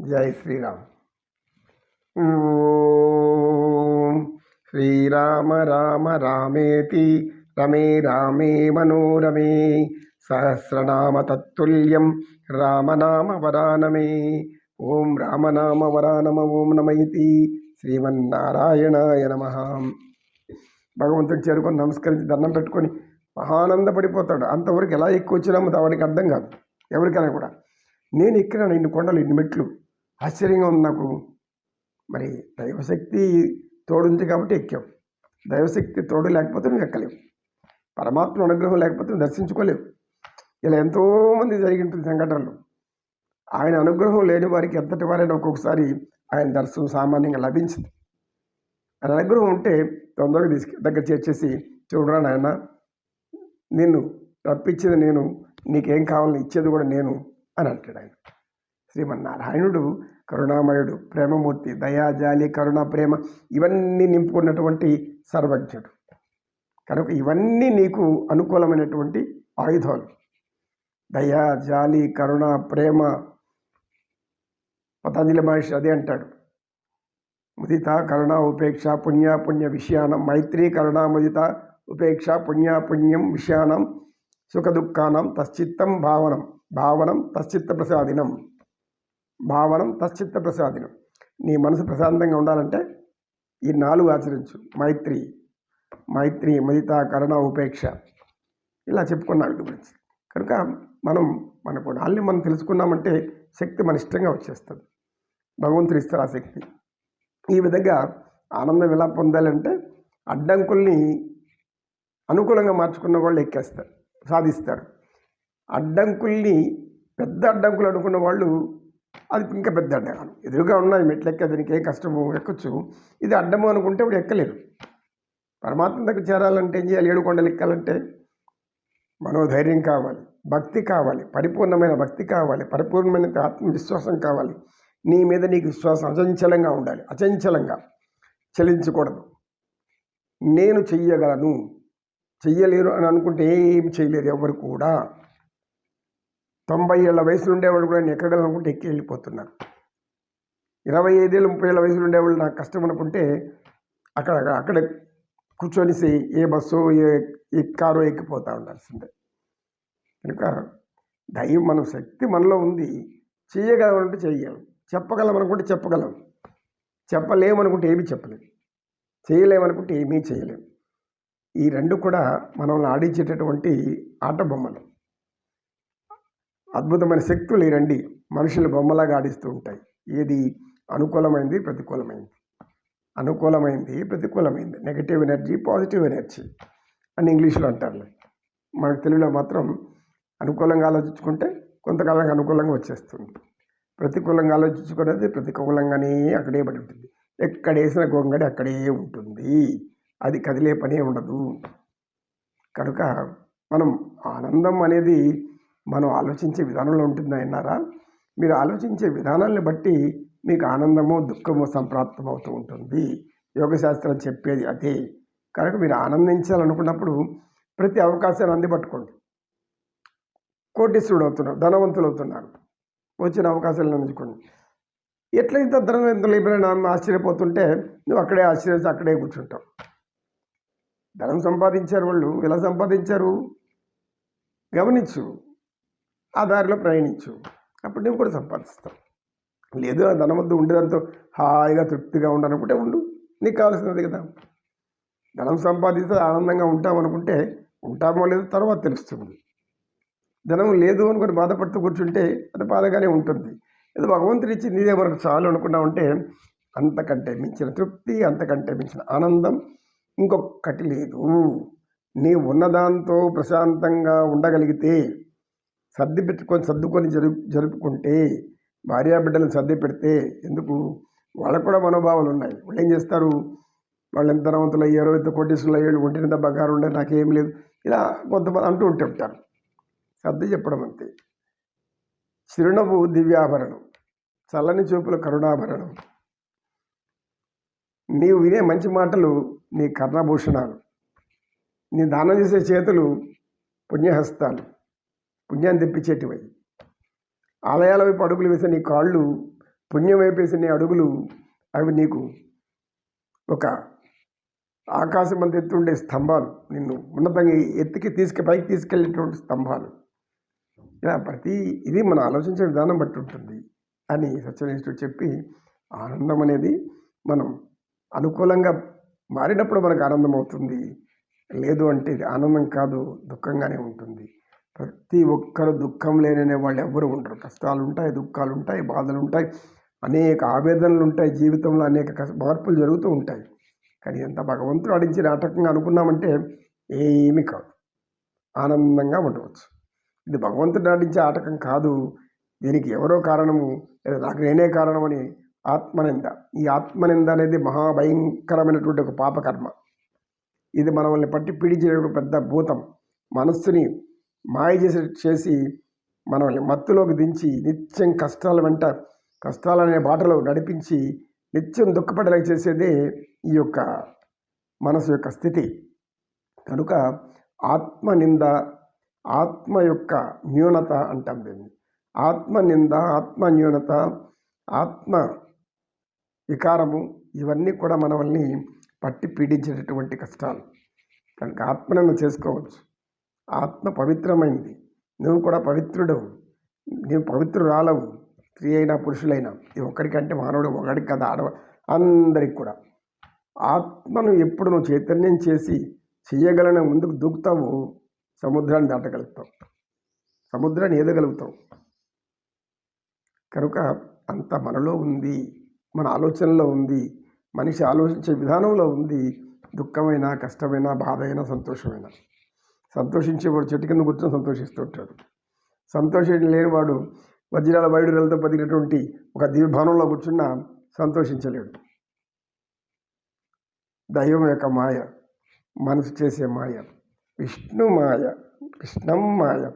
జై శ్రీరామ్. ఓం శ్రీరామ రామ రామేతి రమే రామే మనోరమే సహస్రనామ తత్తుల్యం రామనామ వరానమే. ఓం రామనామ వరానమ ఓం నమయతి. శ్రీమన్నారాయణాయ నమ. భగవంతుడు చేరుకొని నమస్కరించి దండం పెట్టుకొని మహానందపడిపోతాడు. అంతవరకు ఎలా ఎక్కువ వచ్చినామో వాడికి అర్థం కాదు. ఎవరికైనా కూడా. నేను ఎక్కినాను ఇన్ని కొండలు ఇన్ని మెట్లు ఆశ్చర్యంగా ఉంది నాకు. మరి దైవశక్తి తోడుంది కాబట్టి ఎక్కాం. దైవశక్తి తోడు లేకపోతే నువ్వు ఎక్కలేవు. పరమాత్మ అనుగ్రహం లేకపోతే నువ్వు దర్శించుకోలేవు. ఇలా ఎంతోమంది జరిగింటుంది సంఘటనలు. ఆయన అనుగ్రహం లేని వారికి ఎంతటి వారైనా ఒక్కొక్కసారి ఆయన దర్శనం సామాన్యంగా లభించింది. ఆయన అనుగ్రహం ఉంటే తొందరగా తీసుకు దగ్గర చేర్చేసి చూడరా నాయన నిన్ను రప్పించింది నేను నీకేం కావాలని ఇచ్చేది కూడా నేను అని అంటాడు ఆయన. శ్రీమన్నారాయణుడు కరుణామయుడు ప్రేమమూర్తి దయా జాలి కరుణ ప్రేమ ఇవన్నీ నింపుకున్నటువంటి సర్వజ్ఞుడు. కనుక ఇవన్నీ నీకు అనుకూలమైనటువంటి ఆయుధాలు. దయా జాలి కరుణ ప్రేమ పతంజలి మహర్షి అదే అంటాడు. ముదిత కరుణ ఉపేక్ష పుణ్య పుణ్య విషయానం మైత్రి కరుణ ముదిత ఉపేక్ష పుణ్య పుణ్యం విషయానం సుఖ దుఃఖానం తశ్చిత్తం భావనం భావనం తశ్చిత్త ప్రసాదినం. భావనం తశ్చిత్త ప్రసాదినం. నీ మనసు ప్రశాంతంగా ఉండాలంటే ఈ నాలుగు ఆచరించు. మైత్రి మైత్రి మదిత కరుణ ఉపేక్ష. ఇలా చెప్పుకున్నాం వీటి గురించి. కనుక మనం మన గుణాల్ని మనం తెలుసుకున్నామంటే శక్తి మన ఇష్టంగా వచ్చేస్తుంది. భగవంతుడు ఇస్తారు ఆ శక్తి. ఈ విధంగా ఆనందం ఎలా పొందాలంటే అడ్డంకుల్ని అనుకూలంగా మార్చుకున్న వాళ్ళు ఎక్కేస్తారు సాధిస్తారు. అడ్డంకుల్ని పెద్ద అడ్డంకులు అనుకున్న వాళ్ళు అది ఇంకా పెద్ద అడ్డగాను. ఎదురుగా ఉన్నాయి మెట్లెక్క దీనికి దానికి కష్టము? ఎక్కచ్చు. ఇది అడ్డము అనుకుంటే ఇప్పుడు ఎక్కలేరు. పరమాత్మ దగ్గర చేరాలంటే ఏం చేయాలి? ఏడు కొండలు ఎక్కాలంటే మనోధైర్యం కావాలి భక్తి కావాలి పరిపూర్ణమైన భక్తి కావాలి పరిపూర్ణమైన ఆత్మవిశ్వాసం కావాలి. నీ మీద నీకు విశ్వాసం అచంచలంగా ఉండాలి. అచంచలంగా. చలించకూడదు. నేను చెయ్యగలను. చెయ్యలేరు అని అనుకుంటే ఏం చేయలేరు ఎవరు కూడా. తొంభై ఏళ్ళ వయసులో ఉండేవాళ్ళు కూడా నేను ఎక్కగలనుకుంటే ఎక్కి వెళ్ళిపోతున్నారు. ఇరవై ఐదేళ్ళు ముప్పై ఏళ్ళ వయసులో ఉండేవాళ్ళు నాకు కష్టం అనుకుంటే అక్కడ అక్కడ కూర్చొనిసి ఏ బస్సు ఏ ఏ కారు ఎక్కిపోతూ ఉండాల్సిందే. కనుక దైవం మన శక్తి మనలో ఉంది. చేయగలమనుకుంటే చేయగలం చెప్పగలం అనుకుంటే చెప్పగలం. చెప్పలేమనుకుంటే ఏమీ చెప్పలేం. చేయలేమనుకుంటే ఏమీ చేయలేం. ఈ రెండు కూడా మనల్ని ఆడించేటటువంటి ఆట బొమ్మలు. అద్భుతమైన శక్తులు ఈ రండి మనుషులు బొమ్మలాగా ఆడిస్తూ ఉంటాయి. ఏది అనుకూలమైంది ప్రతికూలమైంది? అనుకూలమైంది ప్రతికూలమైంది. నెగటివ్ ఎనర్జీ పాజిటివ్ ఎనర్జీ అని ఇంగ్లీష్లో అంటారులే. మనకు తెలుగులో మాత్రం అనుకూలంగా ఆలోచించుకుంటే కొంతకాలంగా అనుకూలంగా వచ్చేస్తుంది. ప్రతికూలంగా ఆలోచించుకునేది ప్రతికూలంగానే అక్కడే పడి ఉంటుంది. ఎక్కడేసిన గొంగడి అక్కడే ఉంటుంది. అది కదిలే పనే ఉండదు. కనుక మనం ఆనందం అనేది మనం ఆలోచించే విధానంలో ఉంటుంది అన్నారా మీరు ఆలోచించే విధానాన్ని బట్టి మీకు ఆనందము దుఃఖము సంప్రాప్తం అవుతూ ఉంటుంది. యోగశాస్త్రం చెప్పేది అదే. కనుక మీరు ఆనందించాలనుకున్నప్పుడు ప్రతి అవకాశాన్ని అందిపట్టుకోండి. కోటీశ్వరుడు అవుతున్నారు ధనవంతులు అవుతున్నారు. వచ్చిన అవకాశాలను అందుకోండి ఎట్లా ఇంత ధనవంతులు అయిపోయినా ఆశ్చర్యపోతుంటే నువ్వు అక్కడే ఆశ్చర్య అక్కడే కూర్చుంటావు. ధనం సంపాదించారు వాళ్ళు ఎలా సంపాదించారు? గమనించు. ఆ దారిలో ప్రయాణించు. అప్పుడు నువ్వు కూడా సంపాదిస్తావు. లేదు ఆ ధనం వద్ద ఉండేదాంతో హాయిగా తృప్తిగా ఉండాలనుకుంటే ఉండు. నీకు కావాల్సినది కదా. ధనం సంపాదిస్తే ఆనందంగా ఉంటామనుకుంటే ఉంటామో లేదో తర్వాత తెలుస్తుంది. ధనం లేదు అనుకుని బాధపడుతూ కూర్చుంటే అది బాధగానే ఉంటుంది. ఏదో భగవంతుడు ఇచ్చి నీదే మనకు చాలు అనుకున్నామంటే అంతకంటే మించిన తృప్తి అంతకంటే మించిన ఆనందం ఇంకొకటి లేదు. నీ ఉన్నదాంతో ప్రశాంతంగా ఉండగలిగితే సర్ది పెట్టుకొని సర్దుకొని జరుపు జరుపుకుంటే భార్యాబిడ్డలను సర్ది పెడితే ఎందుకు? వాళ్ళకు కూడా మనోభావాలు ఉన్నాయి. వాళ్ళు ఏం చేస్తారు? వాళ్ళు ఎంత ధనవంతులు అయ్యారో ఎంత కోటీసులు అయ్యారు ఒంటినింత బంగారం ఉండే నాకేం లేదు. ఇలా కొంతమంది అంటూ ఉంటే ఉంటారు. సర్ది చెప్పడం అంతే. చిరునవ్వు దివ్యాభరణం. చల్లని చూపుల కరుణాభరణం. నీవు వినే మంచి మాటలు నీ కర్ణభూషణాలు. నీ దానం చేసే చేతులు పుణ్యహస్తాలు. పుణ్యాన్ని తెప్పించేటివై. ఆలయాల వైపు అడుగులు వేసే నీ కాళ్ళు పుణ్యం వైపు వైపేసి నీ అడుగులు అవి నీకు ఒక ఆకాశం అంత ఎత్తుండే స్తంభాలు. నిన్ను ఉన్నతంగా ఎత్తికి తీసుకు పైకి తీసుకెళ్ళేటువంటి స్తంభాలు. ఇలా ప్రతి ఇది మనం ఆలోచించే విధానం బట్టి ఉంటుంది అని సత్యనిష్ఠుడు చెప్పి ఆనందం అనేది మనం అనుకూలంగా మారినప్పుడు మనకు ఆనందం అవుతుంది లేదు అంటే ఇది ఆనందం కాదు దుఃఖంగానే ఉంటుంది. ప్రతి ఒక్కరు దుఃఖం లేననే వాళ్ళు ఎవ్వరు ఉండరు. కష్టాలు ఉంటాయి దుఃఖాలు ఉంటాయి బాధలు ఉంటాయి అనేక ఆవేదనలు ఉంటాయి జీవితంలో అనేక మార్పులు జరుగుతూ ఉంటాయి. కానీ ఎంత భగవంతుడు అడించి నాటకంగా అనుకున్నామంటే ఏమీ కాదు. ఆనందంగా ఉండవచ్చు. ఇది భగవంతుడు ఆడించే ఆటకం కాదు. దీనికి ఎవరో కారణము లేదా నాకు నేనే కారణమని ఆత్మనింద. ఈ ఆత్మనింద అనేది మహాభయంకరమైనటువంటి ఒక పాపకర్మ. ఇది మనల్ని పట్టి పీడించే ఒక పెద్ద భూతం. మనస్సుని మాయ చేసి చేసి మనల్ని మత్తులోకి దించి నిత్యం కష్టాల వెంట కష్టాలనే బాటలో నడిపించి నిత్యం దుఃఖపడేలా చేసేదే ఈ యొక్క మనసు యొక్క స్థితి. కనుక ఆత్మ నింద ఆత్మ యొక్క న్యూనత అంటాం దీన్ని. ఆత్మ నింద ఆత్మ న్యూనత ఆత్మ వికారము ఇవన్నీ కూడా మనల్ని పట్టి పీడించేటటువంటి కష్టాలు. కనుక ఆత్మనింద చేసుకోవచ్చు. ఆత్మ పవిత్రమైంది. నువ్వు కూడా పవిత్రుడు నువ్వు పవిత్రురాలవు. స్త్రీ అయినా పురుషులైనా. ఇది ఒక్కడికంటే మానవుడు ఒకడికి కదా ఆడవ అందరికి కూడా. ఆత్మను ఎప్పుడు నువ్వు చైతన్యం చేసి చేయగలన ముందుకు దూకుతావు సముద్రాన్ని దాటగలుగుతావు. సముద్రాన్ని ఏదగలుగుతావు? కనుక అంత మనలో ఉంది మన ఆలోచనలో ఉంది మనిషి ఆలోచించే విధానంలో ఉంది దుఃఖమైన కష్టమైన బాధ అయినా సంతోషమైన. సంతోషించేవాడు చెట్టు కింద కూర్చొని సంతోషిస్తుంటాడు. సంతోషం లేనివాడు వజ్రాల వైడూరాలతో పదిగినటువంటి ఒక దివ్యభవనంలో కూర్చున్నా సంతోషించలేడు. దైవం యొక్క మాయ మనసు చేసే మాయ విష్ణు మాయ కృష్ణం మాయ.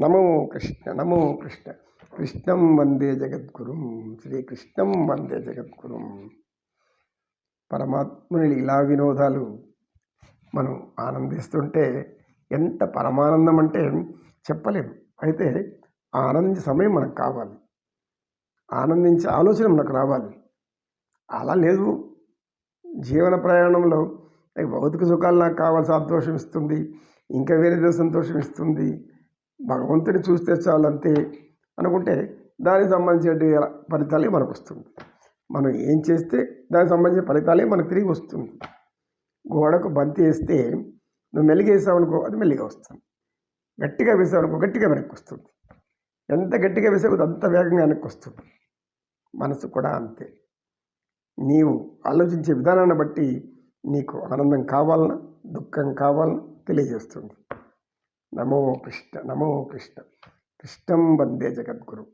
నమో కృష్ణ నమో కృష్ణ. కృష్ణం వందే జగద్గురుం శ్రీకృష్ణం వందే జగద్గురుం. పరమాత్ముని ఇలా వినోదాలు మనం ఆనందిస్తుంటే ఎంత పరమానందం అంటే చెప్పలేము అయితే ఆ ఆనందించే సమయం మనకు కావాలి. ఆనందించే ఆలోచన మనకు రావాలి. అలా లేదు. జీవన ప్రయాణంలో భౌతిక సుఖాలు నాకు కావాల్సిన సంతోషం ఇస్తుంది. ఇంకా వేరేదో సంతోషం ఇస్తుంది. భగవంతుని చూస్తే చాలు అంతే అనుకుంటే దానికి సంబంధించిన ఫలితాలే మనకు వస్తుంది. మనం ఏం చేస్తే దానికి సంబంధించిన ఫలితాలే మనకు తిరిగి వస్తుంది. గోడకు బంతి వేస్తే నువ్వు మెలిగేసావనుకో వేసావు అనుకో అది మెల్లిగా వస్తుంది. గట్టిగా వేసావనుకో గట్టిగా వెనక్కి వస్తుంది. ఎంత గట్టిగా వేసావు అంత వేగంగా వెనక్కి వస్తుంది. మనసు కూడా అంతే. నీవు ఆలోచించే విధానాన్ని బట్టి నీకు ఆనందం కావాలన్నా దుఃఖం కావాలన్నా తెలియజేస్తుంది. నమో కృష్ణ నమో కృష్ణ. కృష్ణం వందే జగద్గురు.